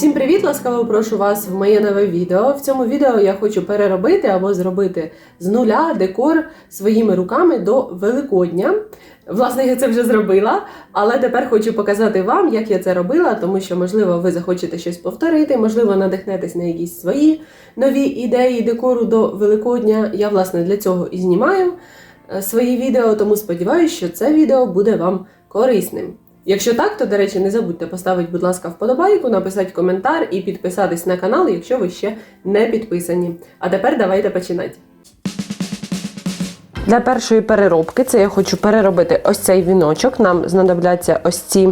Всім привіт! Ласкаво прошу вас в моє нове відео. В цьому відео я хочу переробити або зробити з нуля декор своїми руками до Великодня. Власне, я це вже зробила, але тепер хочу показати вам, як я це робила, тому що, можливо, ви захочете щось повторити, можливо, надихнетесь на якісь свої нові ідеї декору до Великодня. Я, власне, для цього і знімаю е, свої відео, тому сподіваюся, що це відео буде вам корисним. Якщо так, то, до речі, не забудьте поставити, будь ласка, вподобайку, написати коментар і підписатись на канал, якщо ви ще не підписані. А тепер давайте починати. Для першої переробки це я хочу переробити ось цей віночок. Нам знадобляться ось ці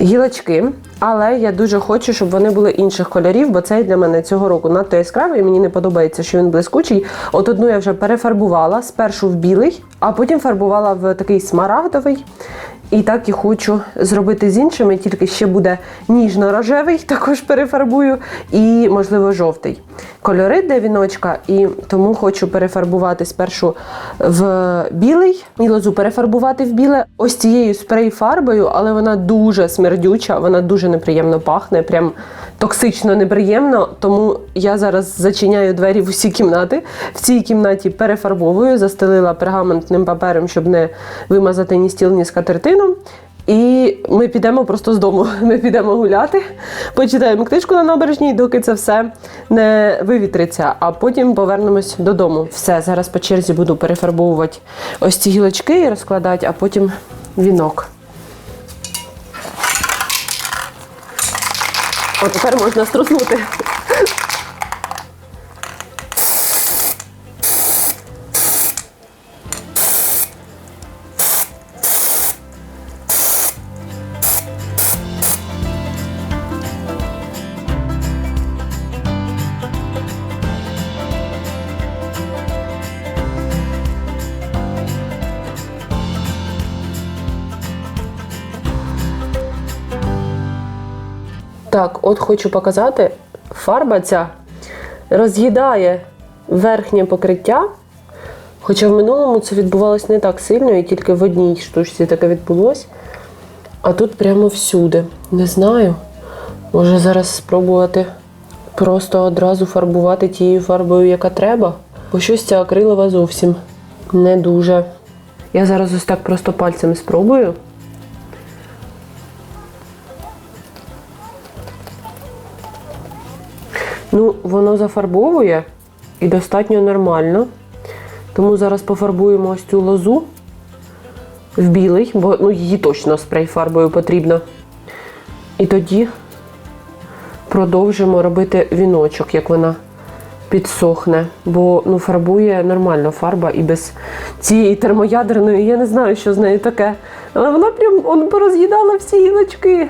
гілочки. Але я дуже хочу, щоб вони були інших кольорів, бо цей для мене цього року надто яскравий. Мені не подобається, що він блискучий. От одну я вже перефарбувала спершу в білий, а потім фарбувала в такий смарагдовий. І так і хочу зробити з іншими, тільки ще буде ніжно-рожевий, також перефарбую, і, можливо, жовтий. Кольори для віночка, і тому хочу перефарбувати спершу в білий і лозу перефарбувати в біле ось цією спрей-фарбою, але вона дуже смердюча, вона дуже неприємно пахне, прям токсично неприємно. Тому я зараз зачиняю двері в усі кімнати. В цій кімнаті перефарбовую, застелила пергаментним папером, щоб не вимазати ні стіл, ні скатертину. І ми підемо просто з дому. Ми підемо гуляти, почитаємо книжку на набережній, доки це все не вивітриться, а потім повернемось додому. Все, зараз по черзі буду перефарбовувати ось ці гілочки і розкладати, а потім вінок. От тепер можна струснути. Так, от хочу показати, фарба ця роз'їдає верхнє покриття. Хоча в минулому це відбувалось не так сильно, і тільки в одній штучці таке відбулось. А тут прямо всюди. Не знаю. Може зараз спробувати просто одразу фарбувати тією фарбою, яка треба. Бо щось ця акрилова зовсім не дуже. Я зараз ось так просто пальцем спробую. Воно зафарбовує і достатньо нормально. Тому зараз пофарбуємо ось цю лозу в білий, бо ну, її точно спрей-фарбою потрібно. І тоді продовжимо робити віночок, як вона підсохне. Бо ну, фарбує нормально фарба і без цієї термоядерної, я не знаю, що з нею таке. Але вона прям он пороз'їдала всі гілочки.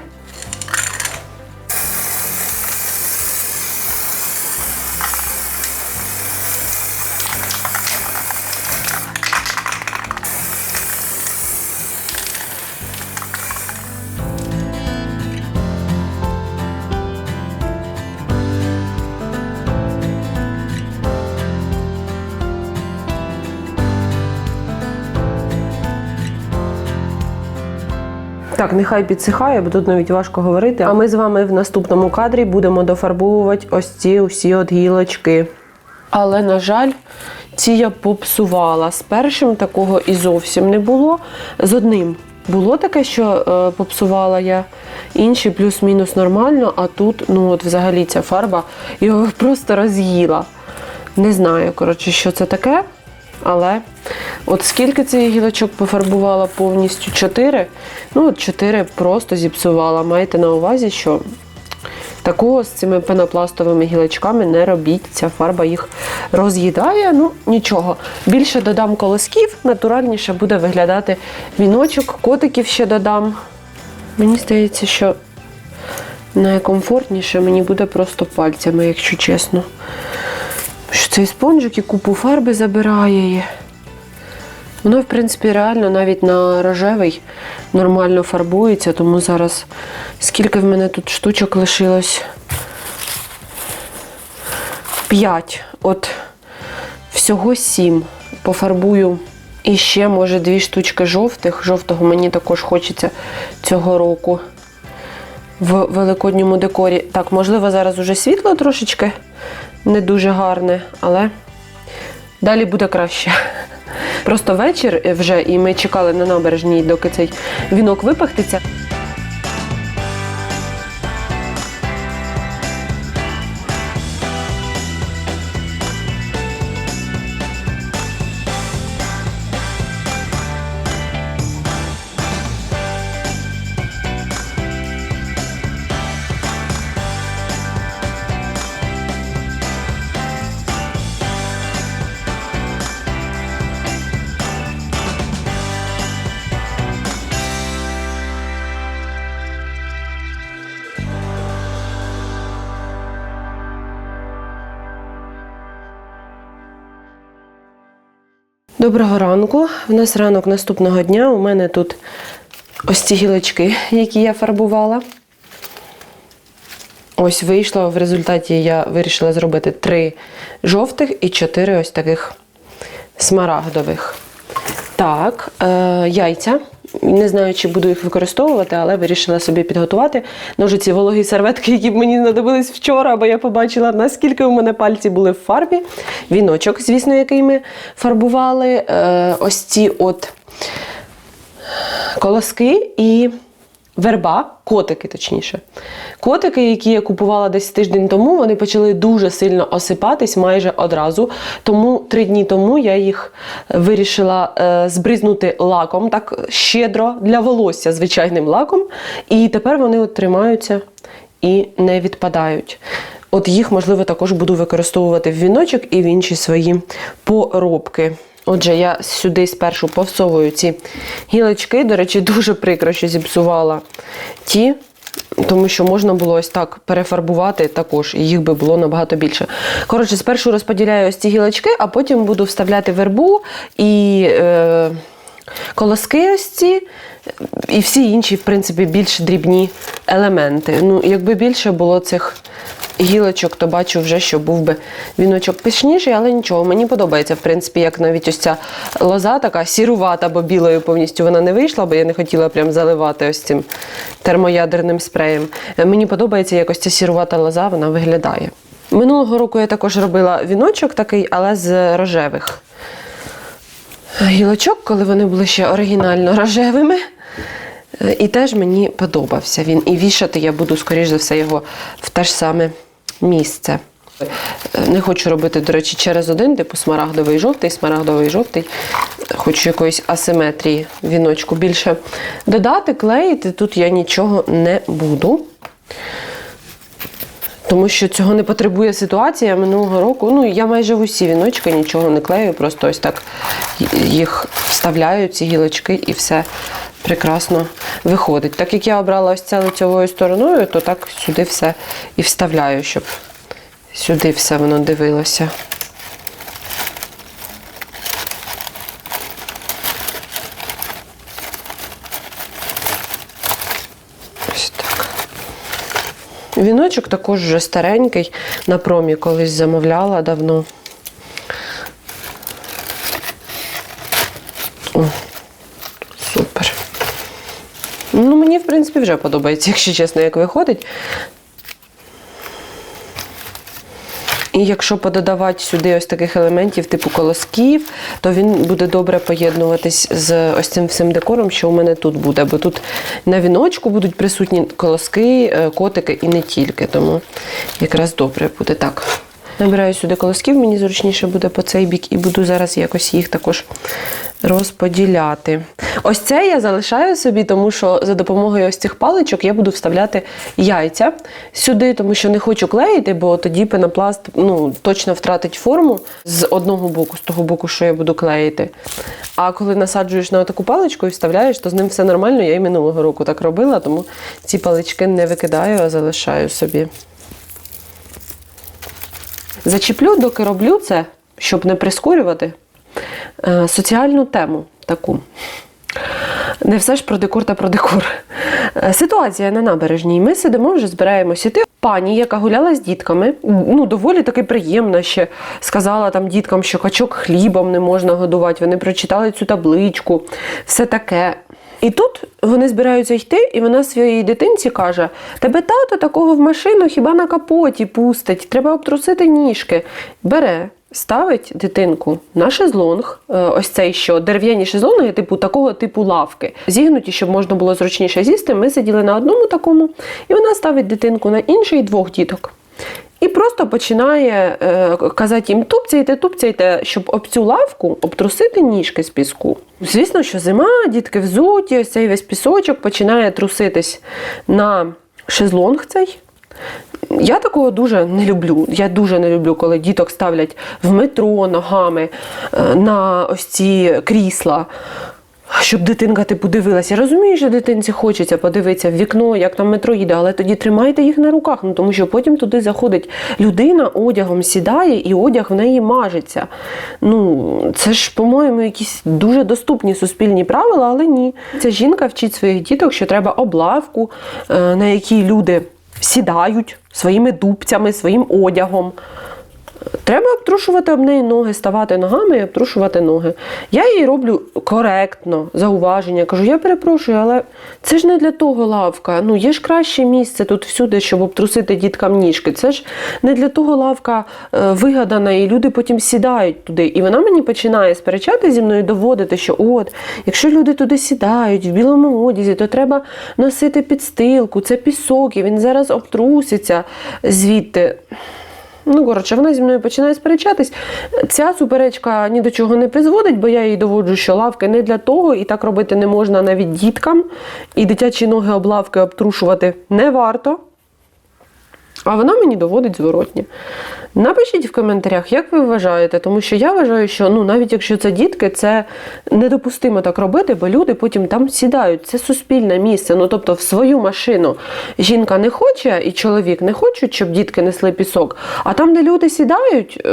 Так, нехай підсихає, бо тут навіть важко говорити. А ми з вами в наступному кадрі будемо дофарбовувати ось ці усі от гілочки. Але, на жаль, ці я попсувала. З першим такого і зовсім не було. З одним було таке, що е, попсувала я. Інші плюс-мінус нормально, а тут, ну от взагалі ця фарба його просто роз'їла. Не знаю, коротше, що це таке. Але от скільки цих гілочок пофарбувала повністю? Чотири. Ну, от чотири просто зіпсувала. Маєте на увазі, що такого з цими пенопластовими гілочками не робіть. Ця фарба їх роз'їдає. Ну, нічого. Більше додам колосків, натуральніше буде виглядати віночок, котиків ще додам. Мені здається, що найкомфортніше мені буде просто пальцями, якщо чесно. Що цей спонжик і купу фарби забирає. Воно, в принципі, реально навіть на рожевий нормально фарбується, тому зараз скільки в мене тут штучок лишилось? П'ять. От всього сім. Пофарбую і ще, може, дві штучки жовтих. Жовтого мені також хочеться цього року. в великодньому декорі. Так, можливо, зараз уже світло трошечки не дуже гарне, але далі буде краще. Просто вечір вже, і ми чекали на набережній, доки цей вінок випахтиться. Доброго ранку. У нас ранок наступного дня. У мене тут ось ці гілочки, які я фарбувала. Ось вийшло. В результаті я вирішила зробити три жовтих і чотири ось таких смарагдових. Так, е, яйця. Не знаю, чи буду їх використовувати, але вирішила собі підготувати ножиці вологі серветки, які мені знадобились вчора, бо я побачила, наскільки у мене пальці були в фарбі. Віночок, звісно, який ми фарбували. Е, ось ці от колоски і верба, котики, точніше. Котики, які я купувала десь тиждень тому, вони почали дуже сильно осипатись майже одразу. Тому три дні тому я їх вирішила е, збризнути лаком, так щедро для волосся звичайним лаком. І тепер вони от тримаються і не відпадають. От їх, можливо, також буду використовувати в віночок і в інші свої поробки. Отже, я сюди спершу повсовую ці гілочки. До речі, дуже прикро, що зіпсувала ті, тому що можна було ось так перефарбувати також, і їх би було набагато більше. Коротше, спершу розподіляю ось ці гілочки, а потім буду вставляти вербу і е, колоски ось ці, і всі інші, в принципі, більш дрібні елементи. Ну, якби більше було цих гілочок, то бачу вже, що був би віночок пишніший, але нічого, мені подобається, в принципі, як навіть ось ця лоза така сірувата, бо білою повністю вона не вийшла, бо я не хотіла прям заливати ось цим термоядерним спреєм. Е, Мені подобається, як ось ця сірувата лоза вона виглядає. Минулого року я також робила віночок такий, але з рожевих гілочок, коли вони були ще оригінально рожевими. Е, І теж мені подобався він. І вішати я буду, скоріш за все, його в те ж саме місце. Не хочу робити, до речі, через один, типу смарагдовий жовтий, смарагдовий жовтий. Хочу якоїсь асиметрії віночку більше додати, клеїти. Тут я нічого не буду. Тому що цього не потребує ситуація минулого року. Ну, я майже в усі віночки нічого не клею, просто ось так їх вставляю, ці гілочки, і все прекрасно виходить. Так як я обрала ось це лицьовою стороною, то так сюди все і вставляю, щоб сюди все воно дивилося. Віночок також вже старенький, на промі колись замовляла давно. О, супер. Ну, мені, в принципі, вже подобається, якщо чесно, як виходить. І якщо пододавати сюди ось таких елементів, типу колосків, то він буде добре поєднуватись з ось цим всім декором, що у мене тут буде. Бо тут на віночку будуть присутні колоски, е, котики і не тільки. Тому якраз добре буде так. Набираю сюди колосків, мені зручніше буде по цей бік, і буду зараз якось їх також розподіляти. Ось це я залишаю собі, тому що за допомогою ось цих паличок я буду вставляти яйця сюди, тому що не хочу клеїти, бо тоді пенопласт ну, точно втратить форму з одного боку, з того боку, що я буду клеїти. А коли насаджуєш на таку паличку і вставляєш, то з ним все нормально. Я і минулого року так робила, тому ці палички не викидаю, а залишаю собі. Зачіплю, доки роблю це, щоб не прискорювати, е, соціальну тему таку. Не все ж про декор та про декор. Е, Ситуація на набережній. Ми сидимо, вже збираємося йти. Пані, яка гуляла з дітками, ну доволі таки приємна ще сказала там діткам, що качок хлібом не можна годувати. Вони прочитали цю табличку, все таке. І тут вони збираються йти, і вона своїй дитинці каже: Тебе тато такого в машину хіба на капоті пустить, треба обтрусити ніжки. Бере. Ставить дитинку на шезлонг, е, ось цей що дерев'яні шезлонги, типу такого типу лавки, зігнуті, щоб можна було зручніше з'їсти. Ми сиділи на одному такому, і вона ставить дитинку на інший двох діток. І просто починає е, казати їм тупцяйте, тупцяйте, щоб об цю лавку обтрусити ніжки з піску. Звісно, що зима, дітки взуті, ось цей весь пісочок починає труситись на шезлонг цей. Я такого дуже не люблю. Я дуже не люблю, коли діток ставлять в метро ногами е, на ось ці крісла. Щоб дитинка типу дивилася. Я розумію, що дитинці хочеться подивитися в вікно, як там метро їде, але тоді тримайте їх на руках, ну тому що потім туди заходить людина, одягом сідає і одяг в неї мажеться. Ну, це ж, по-моєму, якісь дуже доступні суспільні правила, але ні. Ця жінка вчить своїх діток, що треба облавку, е, на якій люди сідають своїми дубцями, своїм одягом. Треба обтрушувати об неї ноги, ставати ногами і обтрушувати ноги. Я їй роблю коректно зауваження. Кажу, я перепрошую, але це ж не для того лавка. Ну, є ж краще місце тут всюди, щоб обтрусити діткам ніжки. Це ж не для того лавка е, вигадана, і люди потім сідають туди. І вона мені починає сперечати зі мною, доводити, що от, якщо люди туди сідають в білому одязі, то треба носити підстилку, це пісок, і він зараз обтруситься звідти. Ну, коротше, вона зі мною починає сперечатись. Ця суперечка ні до чого не призводить, бо я їй доводжу, що лавки не для того, і так робити не можна навіть діткам. І дитячі ноги об лавки обтрушувати не варто. А вона мені доводить зворотнє. Напишіть в коментарях, як ви вважаєте, тому що я вважаю, що ну навіть якщо це дітки, це недопустимо так робити, бо люди потім там сідають. Це суспільне місце. Ну тобто, в свою машину жінка не хоче, і чоловік не хочуть, щоб дітки несли пісок. А там, де люди сідають, е,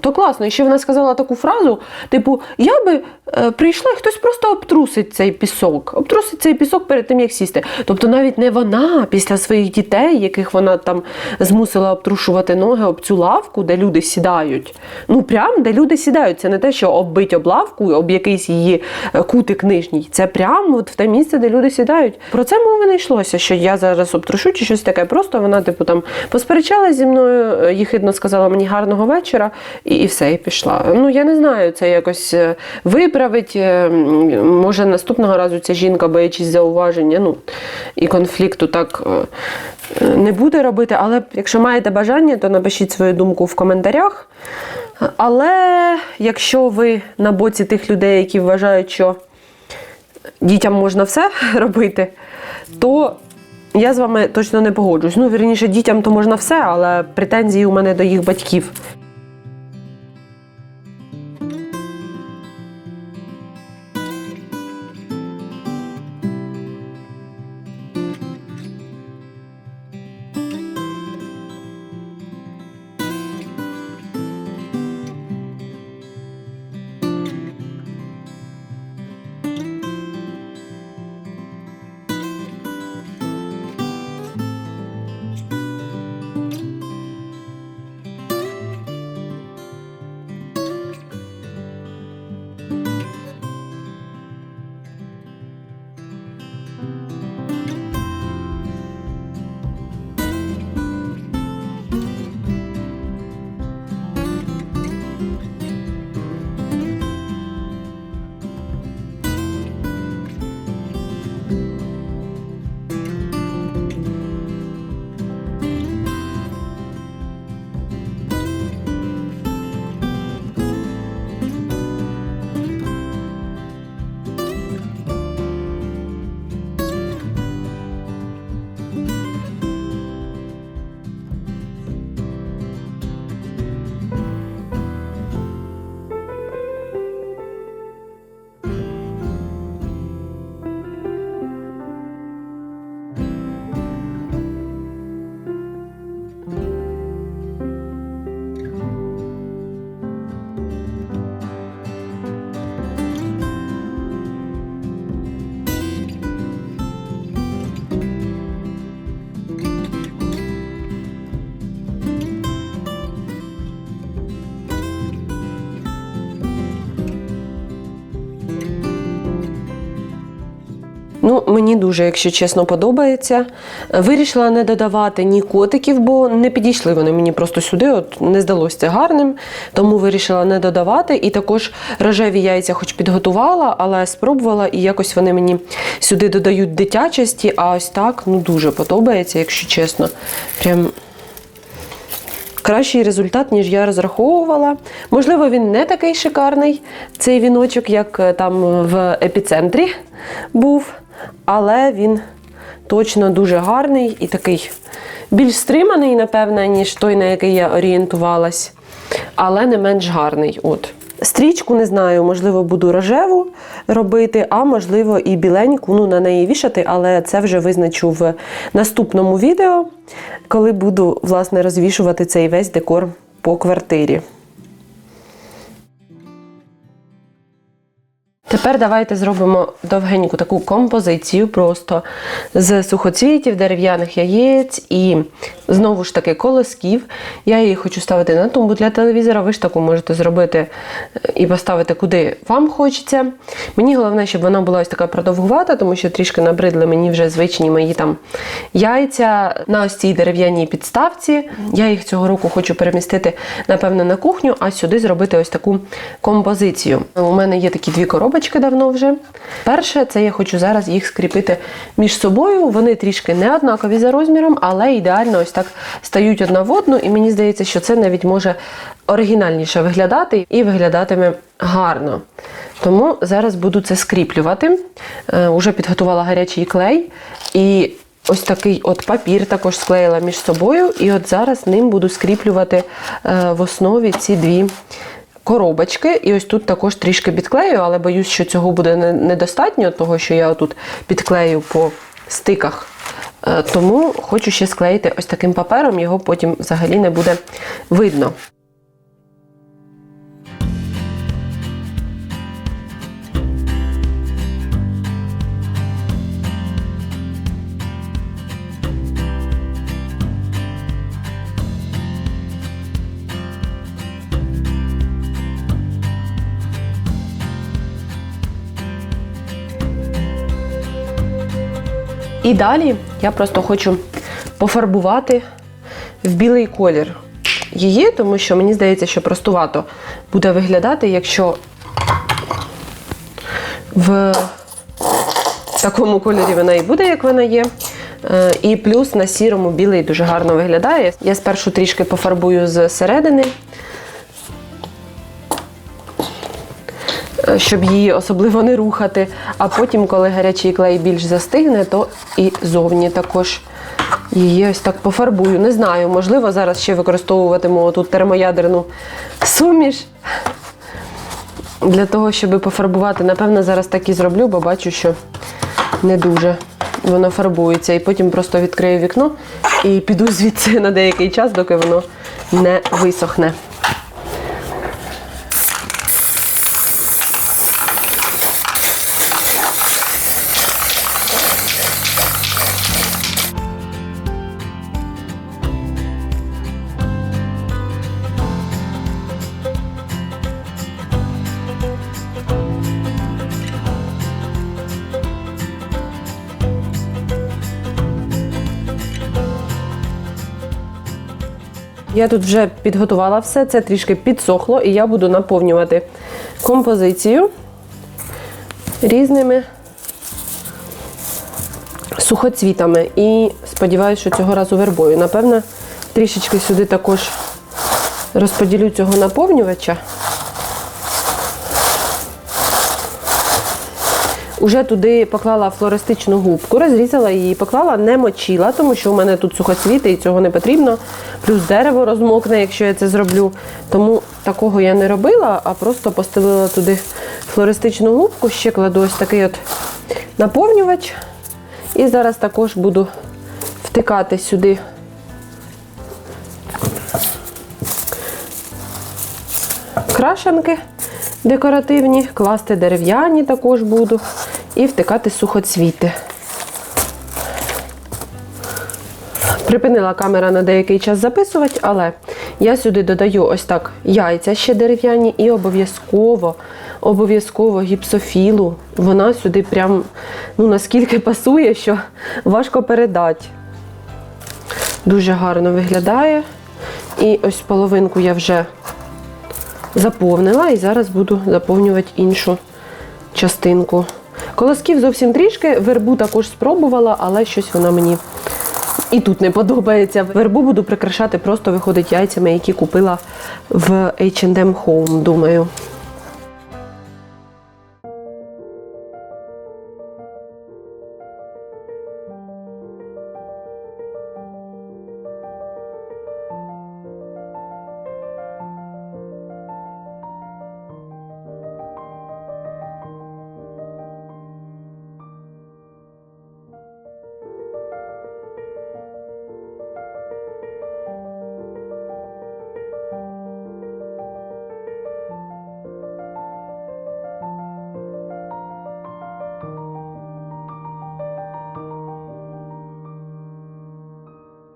то класно. І ще вона сказала таку фразу: типу, я би е, прийшла, і хтось просто обтрусить цей пісок, обтрусить цей пісок перед тим, як сісти. Тобто, навіть не вона після своїх дітей, яких вона там змусила обтрушувати ноги об цю лавку, де люди сідають. Ну прям де люди сідають. Це не те, що оббить об лавку, об якийсь її е, кутик нижній. Це прямо от в те місце, де люди сідають. Про це мови не йшлося, що я зараз обтрушу чи щось таке. Просто вона, типу, там посперечалась зі мною, е, їхидно сказала мені гарного вечора, і, і все, і пішла. Ну я не знаю, це якось е, виправить. Може, наступного разу ця жінка, боячись зауваження, ну і конфлікту так. Е, не буде робити, але якщо маєте бажання, то напишіть свою думку в коментарях. Але якщо ви на боці тих людей, які вважають, що дітям можна все робити, то я з вами точно не погоджусь. Ну, вірніше, дітям то можна все, але претензії у мене до їх батьків. Ну, мені дуже, якщо чесно, подобається. Вирішила не додавати ні котиків, бо не підійшли вони мені просто сюди, от не здалося це гарним. Тому вирішила не додавати. І також рожеві яйця, хоч підготувала, але спробувала, і якось вони мені сюди додають дитячості, а ось так ну дуже подобається, якщо чесно. Прям кращий результат, ніж я розраховувала. Можливо, він не такий шикарний, цей віночок, як е, там в епіцентрі був, але він точно дуже гарний і такий більш стриманий, напевне, ніж той, на який я орієнтувалась, але не менш гарний. От. Стрічку не знаю, можливо, буду рожеву робити, а можливо і біленьку, ну на неї вішати, але це вже визначу в наступному відео, коли буду власне розвішувати цей весь декор по квартирі. Тепер давайте зробимо довгеньку таку композицію просто з сухоцвітів, дерев'яних яєць і знову ж таки колосків. Я її хочу ставити на тумбу для телевізора. Ви ж таку можете зробити е, і поставити куди вам хочеться. Мені головне, щоб вона була ось така продовгувата, тому що трішки набридли мені вже звичні мої там яйця на ось цій дерев'яній підставці. Я їх цього року хочу перемістити, напевно, на кухню, а сюди зробити ось таку композицію. У мене є такі дві коробочки давно вже. Перше, це я хочу зараз їх скріпити між собою. Вони трішки не однакові за розміром, але ідеально ось так стають одна в одну, і мені здається, що це навіть може оригінальніше виглядати і виглядатиме гарно. Тому зараз буду це скріплювати. Е, уже підготувала гарячий клей. І ось такий от папір також склеїла між собою. І от зараз ним буду скріплювати е, в основі ці дві коробочки. І ось тут також трішки підклею, але боюсь, що цього буде недостатньо, того що я тут підклею по стиках. Е, Тому хочу ще склеїти ось таким папером, його потім взагалі не буде видно. І далі я просто хочу пофарбувати в білий колір її, тому що мені здається, що простувато буде виглядати, якщо в такому кольорі вона і буде, як вона є. Е, І плюс на сірому білий дуже гарно виглядає. Я спершу трішки пофарбую з середини, щоб її особливо не рухати. А потім, коли гарячий клей більш застигне, то і зовні також її ось так пофарбую. Не знаю, можливо, зараз ще використовуватиму тут термоядерну суміш. Для того, щоб пофарбувати, напевно, зараз так і зроблю, бо бачу, що не дуже воно фарбується. І потім просто відкрию вікно і піду звідси на деякий час, доки воно не висохне. Я тут вже підготувала все, це трішки підсохло, і я буду наповнювати композицію різними сухоцвітами. І сподіваюся, що цього разу вербою. Напевно, трішечки сюди також розподілю цього наповнювача. Уже туди поклала флористичну губку, розрізала її, поклала, не мочила, тому що у мене тут сухоцвіти і цього не потрібно. Плюс дерево розмокне, якщо я це зроблю. Тому такого я не робила, а просто постелила туди флористичну губку, ще кладу ось такий от наповнювач. І зараз також буду втикати сюди крашенки декоративні, класти дерев'яні також буду і втикати сухоцвіти. Припинила камера на деякий час записувати, але я сюди додаю ось так яйця ще дерев'яні і обов'язково, обов'язково гіпсофілу. Вона сюди прям ну, наскільки пасує, що важко передати. Дуже гарно виглядає. І ось половинку я вже заповнила і зараз буду заповнювати іншу частинку. Колосків зовсім трішки, вербу також спробувала, але щось вона мені і тут не подобається. Вербу буду прикрашати, просто виходить яйцями, які купила в H&M Home, думаю.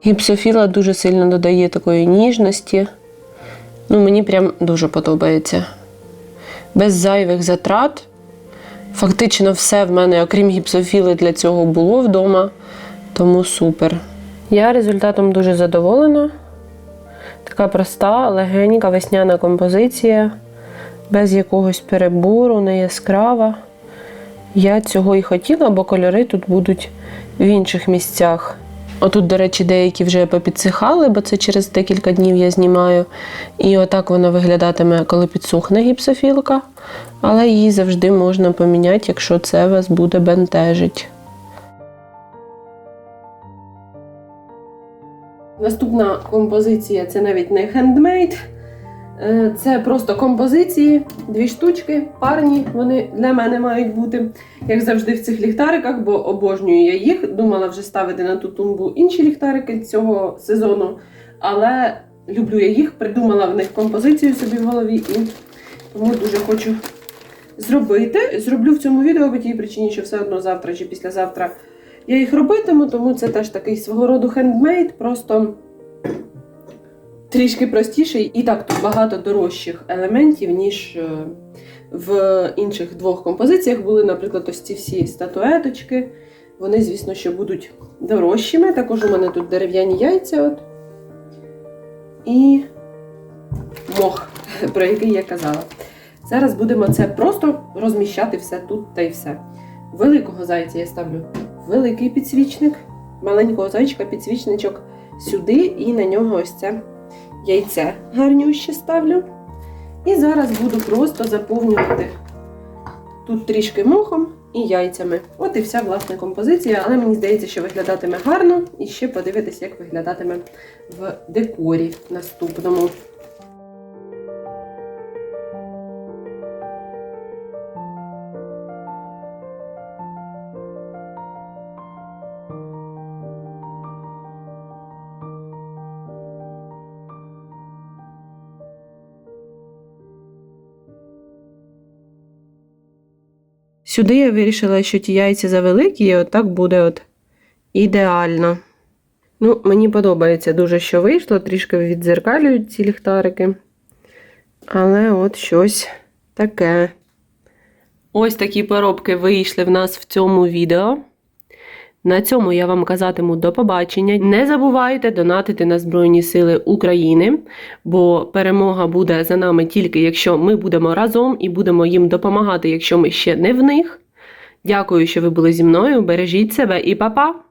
Гіпсофіла дуже сильно додає такої ніжності. Ну, мені прям дуже подобається. Без зайвих затрат. Фактично все в мене, окрім гіпсофіли, для цього було вдома. Тому супер. Я результатом дуже задоволена. Така проста, легенька весняна композиція, без якогось перебору, не яскрава. Я цього і хотіла, бо кольори тут будуть в інших місцях. Отут, до речі, деякі вже попідсихали, бо це через декілька днів я знімаю. І отак вона виглядатиме, коли підсухне гіпсофілка. Але її завжди можна поміняти, якщо це вас буде бентежить. Наступна композиція це навіть не хендмейд. Е, Це просто композиції, дві штучки, парні. Вони для мене мають бути, як завжди, в цих ліхтариках, бо обожнюю я їх. Думала вже ставити на ту тумбу інші ліхтарики цього сезону. Але люблю я їх, придумала в них композицію собі в голові і тому дуже хочу зробити. Зроблю в цьому відео по тій причині, що все одно завтра чи післязавтра я їх робитиму, тому це теж такий свого роду хендмейд, просто трішки простіший. І так, тут багато дорожчих елементів, ніж е, в інших двох композиціях були, наприклад, ось ці всі статуеточки. Вони, звісно, що будуть дорожчими. Також у мене тут дерев'яні яйця. От. І мох, про який я казала. Зараз будемо це просто розміщати все тут та й все. Великого зайця я ставлю великий підсвічник, маленького зайчика підсвічничок сюди, і на нього ось це яйце гарнюще ставлю. І зараз буду просто заповнювати тут трішки мохом і яйцями. От і вся власна композиція, але мені здається, що виглядатиме гарно. І ще подивитися, як виглядатиме в декорі наступному. Сюди я вирішила, що ті яйця завеликі, і отак буде от ідеально. Ну, мені подобається дуже, що вийшло, трішки віддзеркалюють ці ліхтарики. Але от щось таке. Ось такі поробки вийшли в нас в цьому відео. На цьому я вам казатиму до побачення. Не забувайте донатити на Збройні Сили України, бо перемога буде за нами тільки якщо ми будемо разом і будемо їм допомагати, якщо ми ще не в них. Дякую, що ви були зі мною. Бережіть себе і па-па!